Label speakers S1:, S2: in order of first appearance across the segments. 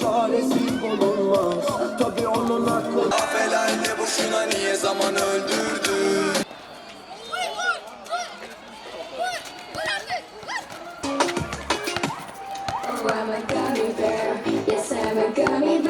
S1: çaresi bulunmaz Tabi onun aklı
S2: Afelerle boşuna niye zaman öldürdün
S3: Oh, I'm a gummy bear. Yes, I'm a gummy bear.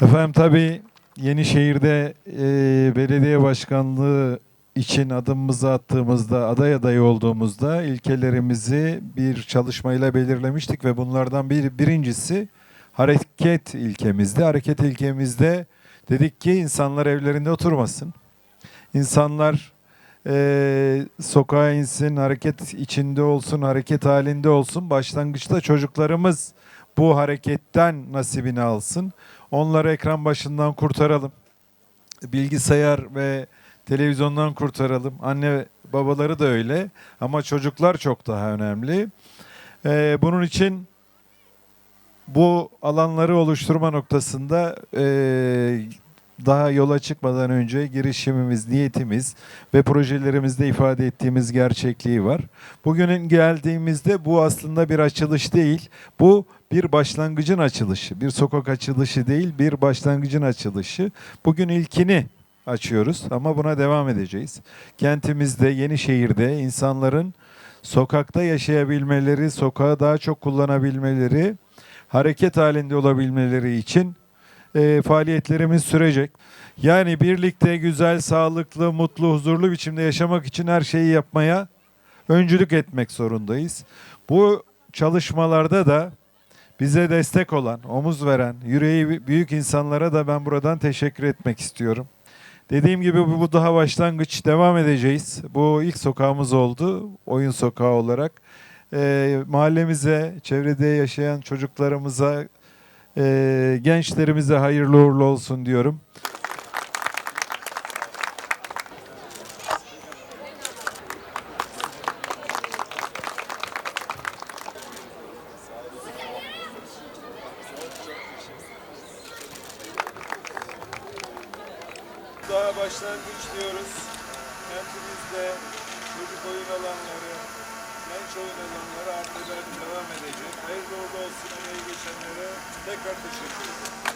S4: Efendim tabii Yenişehir'de e, belediye başkanlığı için adımımızı attığımızda, aday adayı olduğumuzda ilkelerimizi bir çalışmayla belirlemiştik ve bunlardan bir birincisi hareket ilkemizdi. Hareket ilkemizde dedik ki insanlar evlerinde oturmasın. İnsanlar e, sokağa insin, hareket içinde olsun, hareket halinde olsun. Başlangıçta çocuklarımız bu hareketten nasibini alsın. Onları ekran başından kurtaralım. Bilgisayar ve televizyondan kurtaralım. Anne babaları da öyle ama çocuklar çok daha önemli. Ee, bunun için bu alanları oluşturma noktasında ee, daha yola çıkmadan önce girişimimiz, niyetimiz ve projelerimizde ifade ettiğimiz gerçekliği var. Bugünün geldiğimizde bu aslında bir açılış değil. Bu bir başlangıcın açılışı. Bir sokak açılışı değil, bir başlangıcın açılışı. Bugün ilkini açıyoruz ama buna devam edeceğiz. Kentimizde, Yenişehir'de insanların sokakta yaşayabilmeleri, sokağı daha çok kullanabilmeleri, hareket halinde olabilmeleri için e, faaliyetlerimiz sürecek. Yani birlikte güzel, sağlıklı, mutlu, huzurlu biçimde yaşamak için her şeyi yapmaya öncülük etmek zorundayız. Bu çalışmalarda da bize destek olan, omuz veren, yüreği büyük insanlara da ben buradan teşekkür etmek istiyorum. Dediğim gibi bu daha başlangıç. Devam edeceğiz. Bu ilk sokağımız oldu. Oyun sokağı olarak. Ee, mahallemize, çevrede yaşayan çocuklarımıza, ee, gençlerimize hayırlı uğurlu olsun diyorum. Daha başlangıç diyoruz. Kentimizde çocuk oyun alanları, genç oyun alanları artırmaya devam edecek. Hayırlı uğurlu olsun emeği geçenlere tekrar teşekkür ederim.